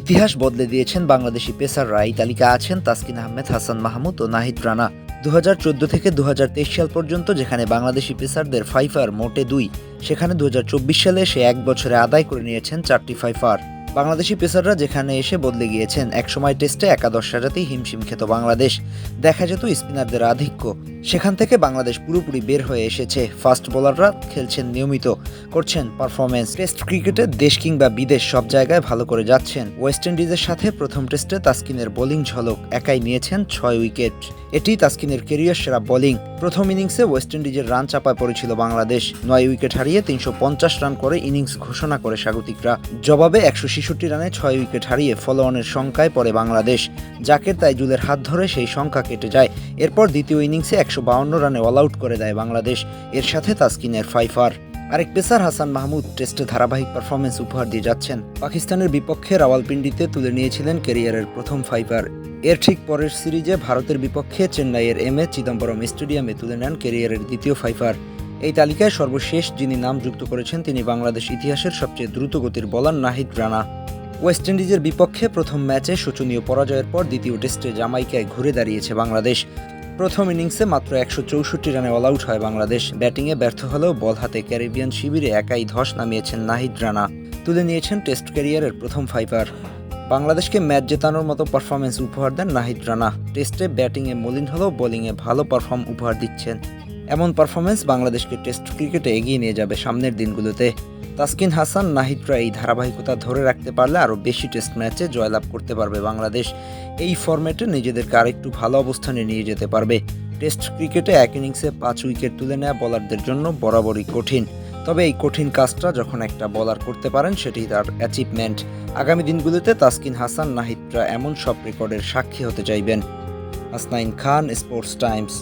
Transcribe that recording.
ইতিহাস বদলে দিয়েছেন বাংলাদেশি পেসাররা এই তালিকা আছেন তাসকিন আহমেদ, হাসান মাহমুদ ও নাহিদ রানা। দু হাজার চোদ্দ থেকে দু হাজার তেইশ সাল পর্যন্ত যেখানে বাংলাদেশি পেসারদের ফাইফার মোটে দুই, সেখানে দু হাজার চব্বিশ সালে সে এক বছরে আদায় করে নিয়েছেন চারটি ফাইফার। বাংলাদেশি পেসাররা যেখানে এসে বদলে গিয়েছেন, একসময় টেস্টে একাদশ সাজাতেই হিমশিম খেত বাংলাদেশ। দেখা যেত স্পিনারদের আধিক্য। সেখান থেকে বাংলাদেশ পুরোপুরি বের হয়ে এসেছে। ফাস্ট বোলাররা খেলছেন নিয়মিত। করছেন পারফরমেন্স। টেস্ট ক্রিকেটে দেশ কিংবা বিদেশ সব জায়গায় ভালো করে যাচ্ছেন। ওয়েস্ট ইন্ডিজের সাথে প্রথম টেস্টে তাসকিনের বোলিং ঝলক একাই নিয়েছেন ছয় উইকেট। এটি তাসকিনের কেরিয়ার সেরা বোলিং। প্রথম ইনিংসে ওয়েস্ট ইন্ডিজের রান চাপায় পড়েছিল বাংলাদেশ। নয় উইকেট হারিয়ে তিনশো পঞ্চাশ রান করে ইনিংস ঘোষণা করে স্বাগতিকরা। জবাবে একশো ছেষট্টি রানে ছয় উইকেট হারিয়ে ফলোঅনের সংখ্যায় পড়ে বাংলাদেশ। জাকের তাইজুলের হাত ধরে সেই সংখ্যা কেটে যায়। এরপর দ্বিতীয় ইনিংসে একশো রানে অল আউট করে দেয় বাংলাদেশ। এর সাথে তাসকিনের ফাইফার। আরেক পেসার হাসান মাহমুদ টেস্টে ধারাবাহিক পারফরমেন্স উপহার দিয়ে যাচ্ছেন। পাকিস্তানের বিপক্ষে রাওয়ালপিন্ডিতে তুলে নিয়েছিলেন ক্যারিয়ারের প্রথম ফাইফার এর ঠিক পরের সিরিজে ভারতের বিপক্ষে চেন্নাইয়ের এম এ চিদম্বরম স্টেডিয়ামে তুলে নেন ক্যারিয়ারের দ্বিতীয় ফাইফার এই তালিকায় সর্বশেষ যিনি নাম যুক্ত করেছেন, তিনি বাংলাদেশ ইতিহাসের সবচেয়ে দ্রুতগতির বলার নাহিদ রানা। ওয়েস্ট ইন্ডিজের বিপক্ষে প্রথম ম্যাচে শোচনীয় পরাজয়ের পর দ্বিতীয় টেস্টে জামাইকায় ঘুরে দাঁড়িয়েছে বাংলাদেশ। প্রথম ইনিংসে মাত্র একশো চৌষট্টি রানে অল আউট হয় বাংলাদেশ। ব্যাটিংয়ে ব্যর্থ হলেও বল হাতে ক্যারিবিয়ান শিবিরে একাই ধস নামিয়েছেন নাহিদ রানা। তুলে নিয়েছেন টেস্ট ক্যারিয়ারের প্রথম ফাইভার। বাংলাদেশকে ম্যাচ জেতানোর মতো পারফরমেন্স উপহার দেন নাহিদ রানা। টেস্টে ব্যাটিংয়ে মলিন হলেও বোলিংয়ে ভালো পারফর্ম উপহার দিচ্ছেন। এমন পারফরমেন্স বাংলাদেশকে টেস্ট ক্রিকেটে এগিয়ে নিয়ে যাবে সামনের দিনগুলোতে। তাসকিন হাসান, নাহিদরা এই ধারাবাহিকতা ধরে রাখতে পারলে আরও বেশি টেস্ট ম্যাচে জয়লাভ করতে পারবে বাংলাদেশ। এই ফরম্যাটে নিজেদেরকে আরেকটু ভালো অবস্থানে নিয়ে যেতে পারবে। টেস্ট ক্রিকেটে এক ইনিংসে পাঁচ উইকেট তুলে নেওয়া বলারদের জন্য বরাবরই কঠিন। তবে এই কঠিন কাজটা যখন একটা বলার করতে পারেন, সেটি তার অ্যাচিভমেন্ট আগামী দিনগুলোতে তাসকিন হাসান, নাহিদরা এমন সব রেকর্ডের সাক্ষী হতে চাইবেন। Asnain Khan, Sports Times.